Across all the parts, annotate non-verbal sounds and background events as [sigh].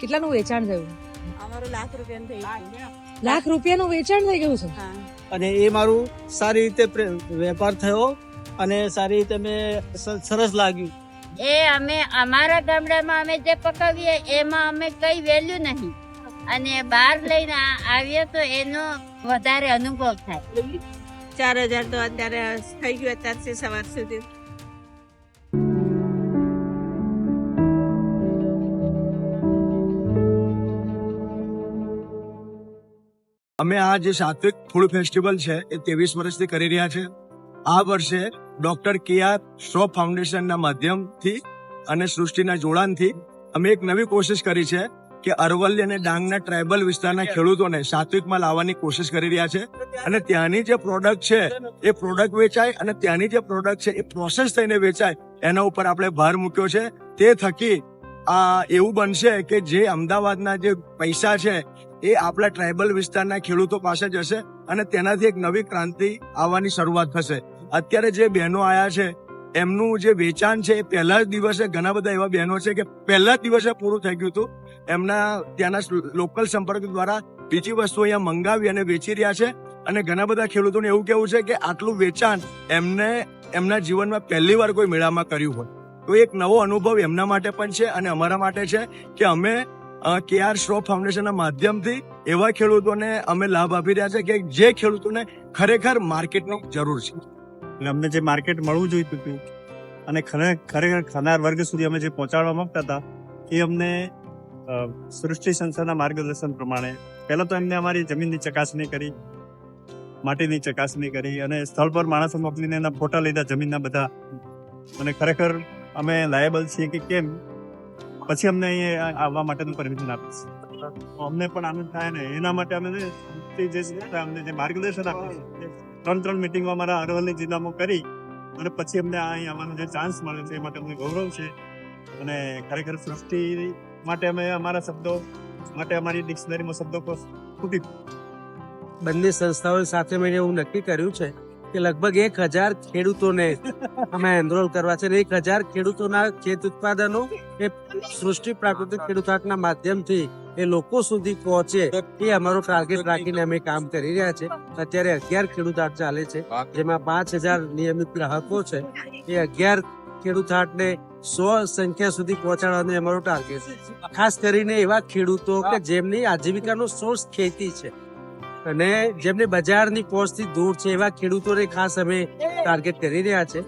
કેટલાનું વેચાણ થયું? અમારું લાખ રૂપિયાનું થયું લાખ રૂપિયાનું વેચાણ થઈ ગયું છે? અને એ મારું સારી રીતે વેપાર થયો અને સારી રીતે મેં સરસ લાગ્યું. એ અમે અમારા ગામડામાં અમે જે પકાવીએ એમાં અમે કઈ વેલ્યુ નહીં. અને બહાર લઈને આવીએ તો એનો વધારે અનુભવ થાય. ચાર હજાર તો અત્યારે થઈ ગયું અત્યારથી સવાર સુધી. અમે આ જે સાત્વિક ફૂડ ફેસ્ટિવલ છે એ ત્રેવીસ વર્ષથી કરી રહ્યા છે. આ વર્ષે ડોક્ટર કે આર શ્રો ફાઉન્ડેશનના માધ્યમથી અને સૃષ્ટિના જોડાણથી અમે એક નવી કોશિશ કરી છે કે અરવલ્લી અને ડાંગના ટ્રાઇબલ વિસ્તારના ખેડૂતોને સાત્વિકમાં લાવવાની કોશિશ કરી રહ્યા છે અને ત્યાંની જે પ્રોડક્ટ છે એ પ્રોડક્ટ વેચાય અને ત્યાંની જે પ્રોડક્ટ છે એ પ્રોસેસ થઈને વેચાય એના ઉપર આપણે ભાર મૂક્યો છે. તે થકી આ એવું બનશે કે જે અમદાવાદના જે પૈસા છે એ આપણા ટ્રાઇબલ વિસ્તારના ખેડૂતો પાસે જશે અને તેનાથી એક નવી ક્રાંતિ આવવાની શરૂઆત થશે. અત્યારે જે બહેનો આવ્યા છે, એમનું જે વેચાણ છે એ પહેલા જ દિવસે ઘણા બધા એવા બહેનો છે કે પહેલા જ દિવસે પૂરું થઈ ગયું હતું. એમના ત્યાંના લોકલ સંપર્ક દ્વારા બીજી વસ્તુ અહીંયા મંગાવી અને વેચી રહ્યા છે. અને ઘણા બધા ખેડૂતોને એવું કેવું છે કે આટલું વેચાણ એમને, એમના જીવનમાં પહેલી વાર કોઈ મેળામાં કર્યું હોય. તો એક નવો અનુભવ એમના માટે પણ છે અને અમારા માટે છે કે અમે કે આર શ્રોફ ફાઉન્ડેશનના માધ્યમથી એવા ખેડૂતોને અમે લાભ આપી રહ્યા છે કે જે ખેડૂતોને ખરેખર માર્કેટની જરૂર છે. એટલે અમને જે માર્કેટ મળવું જોઈતું હતું અને ખરે- ખરેખર ખાનાર વર્ગ સુધી અમે જે પહોંચાડવા માંગતા હતા, એ અમને સૃષ્ટિ સંસ્થાના માર્ગદર્શન પ્રમાણે, પહેલાં તો એમને અમારી જમીનની ચકાસણી કરી, માટીની ચકાસણી કરી અને સ્થળ પર માણસો મોકલીને એના ફોટા લીધા જમીનના બધા. અને ખરેખર અમે લાયબલ છીએ કે કેમ? પછી અમને અહીંયા આવવા માટેનું પરમિશન આપીશ. અમને પણ આનંદ થાય ને, એના માટે અમે જે છે અમને જે માર્ગદર્શન આપ્યું છે ત્રણ ત્રણ મિટિંગમાં અમારા અરવલ્લી જિલ્લામાં કરી અને પછી અમને આ અહીં આવવાનો જે ચાન્સ મળે છે, એ માટે અમને ગૌરવ છે. અને ખરેખર સૃષ્ટિ માટે અમે અમારા શબ્દો માટે અમારી ડિક્શનરીમાં શબ્દો ખૂટી બંને સંસ્થાઓ સાથે મળીને એવું નક્કી કર્યું છે. કે લગભગ એક હજાર ખેડૂતોને અમે એનરોલ કરવા છે એક હજાર ખેડૂતોના ખેત ઉત્પાદનો એ સૃષ્ટિ પ્રાકૃતિક ખેડૂત હાટના માધ્યમથી એ લોકો સુધી પહોંચે એ અમારો ટાર્ગેટ રાખીને અમે કામ કરી રહ્યા છે. અત્યારે અગિયાર ખેડૂત હાટ ચાલે છે, જેમાં પાંચ હજાર નિયમિત ગ્રાહકો છે. એ અગિયાર ખેડૂત હાટને સો સંખ્યા સુધી પહોંચાડવાનું અમારો ટાર્ગેટ છે. ખાસ કરીને એવા ખેડૂતો કે જેમની આજીવિકાનો સોર્સ ખેતી છે. અને જેમને બજારની પહોંચથી દૂર છે, એવા ખેડૂતોને ખાસ અમે ટાર્ગેટ કરી રહ્યા છે.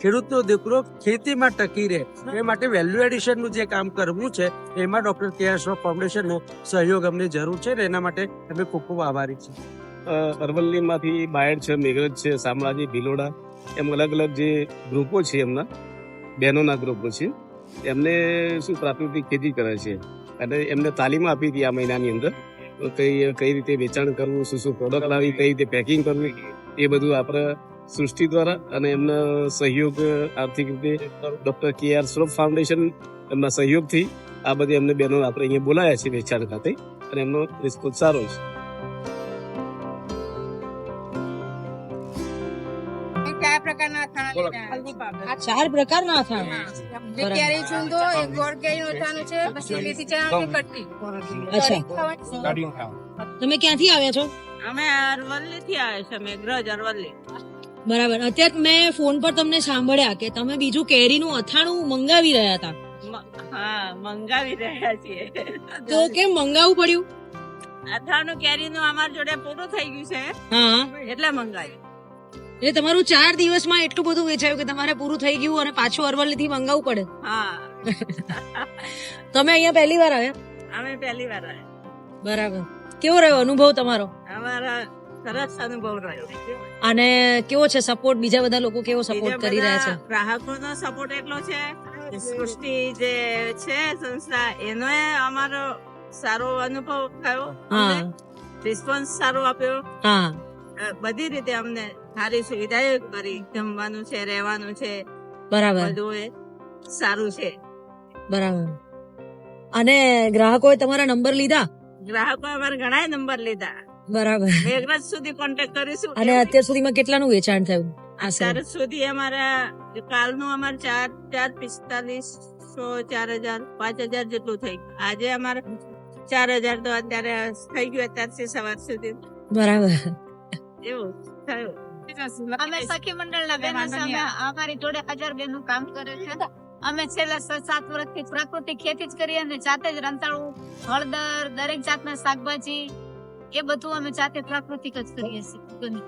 ખેડૂતનો દીકરો ખેતીમાં ટકી રહે, એ માટે વેલ્યુ એડિશનનું જે કામ કરવું છે, એમાં ડોક્ટર કે આર શ્રોફ ફાઉન્ડેશનનો સહયોગ અમને જરૂર છે ને એના માટે અમે ખૂબ ખૂબ આભારી છીએ. અરવલ્લીમાંથી બાયડ છે, મેઘરજ છે, શામળાજી, ભિલોડા, એમ અલગ અલગ જે ગ્રુપો છે એમના, બહેનોના ગ્રુપો છે, એમને શું પ્રાકૃતિક ખેતી કરે છે, અને એમને તાલીમ આપી હતી આ મહિનાની અંદર. કઈ કઈ રીતે વેચાણ કરવું શું શું પ્રોડક્ટ લાવી કઈ રીતે પેકિંગ કરવું એ બધું આપણે સૃષ્ટિ દ્વારા અને એમના સહયોગ આર્થિક રીતે ડોક્ટર કે આર શ્રોફ ફાઉન્ડેશન એમના સહયોગથી આ બધી અમને બહેનો આપણે અહીંયા બોલાયા છે વેચાણ ખાતે અને એમનો રિસ્પોન્સ સારો છે. ચાર પ્રકારના અથાણા એક કેરી ચૂંદો એક ગોળ કેરીનું અથાણું છે પછી મેથી ચણાની કટકી. અચ્છા. તમે ક્યાંથી આવ્યા છો? અમે અરવલ્લી થી આવ્યા છે મેઘરજ અરવલ્લી. બરાબર. અત્યારે મેં ફોન પર તમને સાંભળ્યા કે તમે બીજું કેરીનું અથાણું મંગાવી રહ્યા હતા. હા મંગાવી રહ્યા છીએ. તો કેમ મંગાવવું પડ્યું? અથાણું કેરીનું અમારા જોડે પૂરું થઈ ગયું છે. હા. એટલે મંગાવ્યું. એટલે તમારું ચાર દિવસમાં એટલું બધું વેચાયું કે તમારે પૂરું થઈ ગયું અને પાછું અરવલ્લીથી મંગાવવું પડે. હા. [laughs] તમે અહીંયા પહેલી વાર આવ્યા? અમે પહેલી વાર આવ્યા. બરાબર. કેવો રહ્યો અનુભવ તમારો? અમારા સરસ અનુભવ રહ્યો. અને કેવો છે સપોર્ટ બીજા બધા લોકો કેવો સપોર્ટ કરી રહ્યા છે? ગ્રાહકોનો સપોર્ટ એટલો છે સૃષ્ટિ જે છે સંસ્થા એનો અમારો સારો અનુભવ થયો હા. રિસ્પોન્સ સારો આપ્યો. હા. બધી રીતે અમને સારી સુવિધાઓ કરી જમવાનું છે રહેવાનું છે. બરાબર. બધું એ સારું છે. બરાબર. અને ગ્રાહકોએ તમારા નંબર લીધા? ગ્રાહકો અમારે ઘણા નંબર લીધા. બરાબર. મેઘરાજ સુધી કોન્ટેક્ટ કરીશું. અને અત્યાર સુધીમાં કેટલાનું વેચાણ થયું? અત્યાર સુધી અમારા કાલનું અમારે ચાર ચાર પિસ્તાલીસ સો ચાર હજાર પાંચ હજાર જેટલું થઈ આજે અમારે ચાર હજાર તો અત્યારે થઈ ગયું અત્યારથી સવાર સુધી. બરાબર. એવું થયું. અમે સખી મંડળ ના બેનો અમે અમારી જોડે હજાર બેનો કામ કરે છે. અમે છેલ્લા છ સાત વર્ષથી પ્રાકૃતિક ખેતી જ કરીએ અને જાતે જ રંતાળું હળદર દરેક જાતના શાકભાજી એ બધું અમે જાતે પ્રાકૃતિક જ કરીએ છીએ.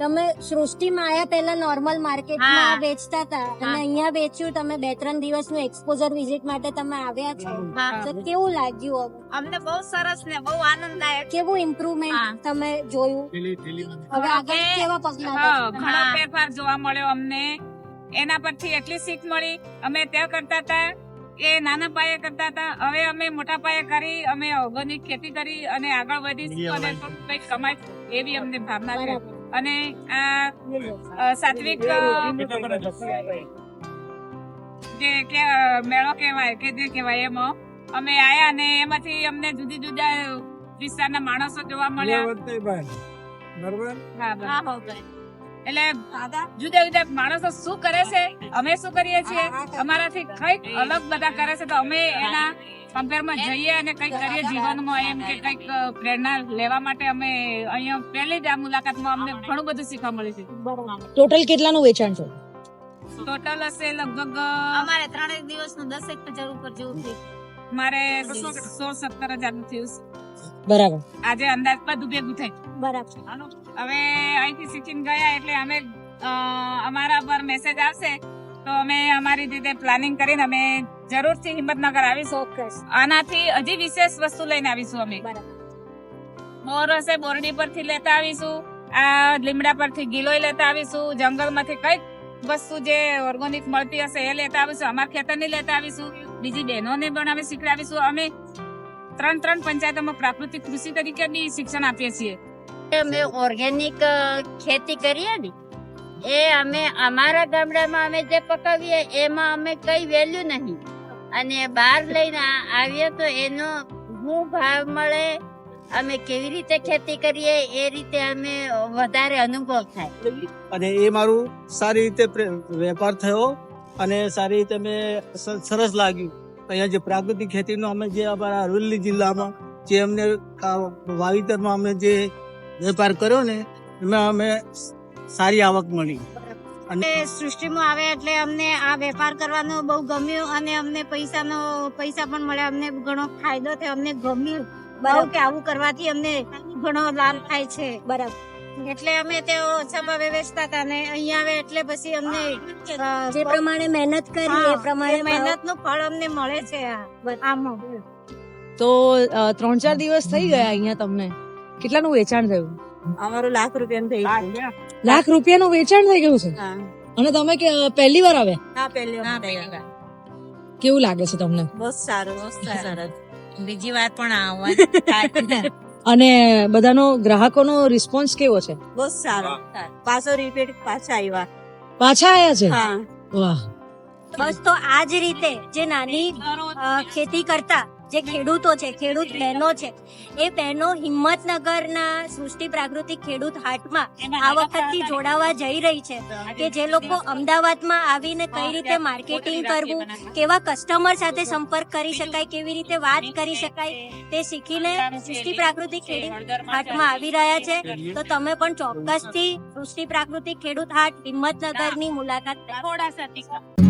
તમે સૃષ્ટિમાં આયા પહેલા નોર્મલ માર્કેટમાં વેચતા હતા. અને અહીંયા વેચ્યું તમે બે ત્રણ દિવસનું એક્સપોઝર વિઝિટ માટે તમે આવ્યા છો. હા. તો કેવું લાગ્યું અમને બહુ સરસ ને બહુ આનંદદાયક. કેવું ઇમ્પ્રુવમેન્ટ તમે જોયું? હવે આગળ કેવા પગલા ઘણો ફેરફાર જોવા મળ્યો અમને. એના પરથી એટલી શીખ મળી. અમે ત્યાં કરતા હતા. એ નાના પાયે કરતા હતા. હવે અમે મોટા પાયે કરી અમે ઓર્ગેનિક ખેતી કરી અને આગળ વધીશું અને કમાઈ એવી અમને ભાવના છે. અને આ સાત્વિક જે કે મેળો કહેવાય કે જે કહેવાય એમાં. અમે આયા ને એમાંથી અમને જુદી જુદા વિસ્તારના માણસો જોવા મળ્યા. એટલે જુદા જુદા માણસો શું કરે છે? અમે શું કરીએ છીએ? અમારાથી કંઈક અલગ બધા કરે છે. તો અમે એના કમ્પેરમાં જઈએ અને કંઈક કરીએ જીવનમાં એમ કે કંઈક પ્રેરણા લેવા માટે અમે અહીંયા પહેલી જ આ મુલાકાતમાં અમને ઘણું બધું શીખવા મળ્યું છે. ટોટલ કેટલાનું વેચાણ છે? ટોટલ હશે લગભગ અમારે ત્રણેક દિવસનું દસેક હજાર ઉપર જેવું થયું મારે સોળ સત્તર હજારનું થયું. બરાબર. આજે અંદાજ બધું ભેગું થાય. બરાબર. હવે અહીંથી શીખીને ગયા એટલે અમે અમારા પર મેસેજ આવશે. તો અમે અમારી રીતે પ્લાનિંગ કરીને અમે જરૂરથી હિંમતનગર આવીશું. આનાથી હજી વિશેષ વસ્તુ લઈને આવીશું અમે. મોર હશે બોરડી પરથી લેતા આવીશું આ લીમડા પરથી ગિલોય લેતા આવીશું જંગલમાંથી કંઈક વસ્તુ જે ઓર્ગોનિક મળતી હશે એ લેતા આવીશું અમારા ખેતરની લેતા આવીશું બીજી બહેનોને પણ અમે શીખડાવીશું. અમે ત્રણ ત્રણ પંચાયતોમાં પ્રાકૃતિક કૃષિ તરીકે બી શિક્ષણ આપીએ છીએ. અમે ઓર્ગેનિક ખેતી કરીએ ને એ અમે, અમારા ગામડામાં અમે જે પકાવીએ, એમાં અમે કઈ વેલ્યુ નહીં. અને બહાર લઈને આવીએ તો એનો શું ભાવ મળે, અમે કેવી રીતે ખેતી કરીએ, એ રીતે અમે વધારે અનુભવ થાય. અને એ મારું સારી રીતે વેપાર થયો અને સારી રીતે અમે સરસ લાગ્યું. અહીંયા જે પ્રાકૃતિક ખેતીનો અમે જે અમારા અરવલ્લી જિલ્લામાં જે અમને વાવેતરમાં અમે જે વેપાર કર્યો ને, એમાં અમે સારી આવક મળી. અને સૃષ્ટિમાં આવે એટલે અમને આ વેપાર કરવાનો બહુ ગમ્યો અને અમને પૈસાનો પૈસા પણ મળ્યા. અમને ઘણો ફાયદો થયો. અમને ગમ્યું. બરાબર. કે આવું કરવાથી અમને ઘણો લાભ થાય છે. બરાબર. એટલે અમે તે ઓછામાં વેચતા હતા ને અહીંયા આવે એટલે પછી અમને જે પ્રમાણે મહેનત કરી એ પ્રમાણે મહેનતનું ફળ અમને મળે છે આમાં. તો ત્રણ ચાર દિવસ થઈ ગયા અહીંયા તમને. કેટલાનું વેચાણ થયું? અમારું લાખ રૂપિયાનું થઈ ગયું લાખ રૂપિયાનું વેચાણ થઈ ગયું છે? અને તમે કે પહેલી વાર આવ્યા? હા પહેલી વાર કેવું લાગે છે તમને? બહુ સારું સરસ બીજી વાર પણ આવવાનું અને બધાનો ગ્રાહકોનો રિસ્પોન્સ કેવો છે? બહુ સારો. પાછો રિપીટ પાછા આવ્યા. પાછા આવ્યા છે? હા. વાહ. બસ તો આ જ રીતે જે નાની ખેતી કરતા જે ખેડૂતો છે ખેડૂત બહેનો છે એ બહેનો હિંમતનગરના સૃષ્ટિ પ્રાકૃતિક ખેડૂત હાટમાં આ વખતથી જોડાવા જઈ રહી છે કે જે લોકો અમદાવાદમાં આવીને કઈ રીતે માર્કેટિંગ કરવું કેવા કસ્ટમર સાથે સંપર્ક કરી શકાય કેવી રીતે વાત કરી શકાય તે શીખીને સૃષ્ટિ પ્રાકૃતિક ખેડૂત હાટમાં આવી રહ્યા છે. તો તમે પણ ચોક્કસથી સૃષ્ટિ પ્રાકૃતિક ખેડૂત હાટ હિંમતનગરની મુલાકાત. થોડા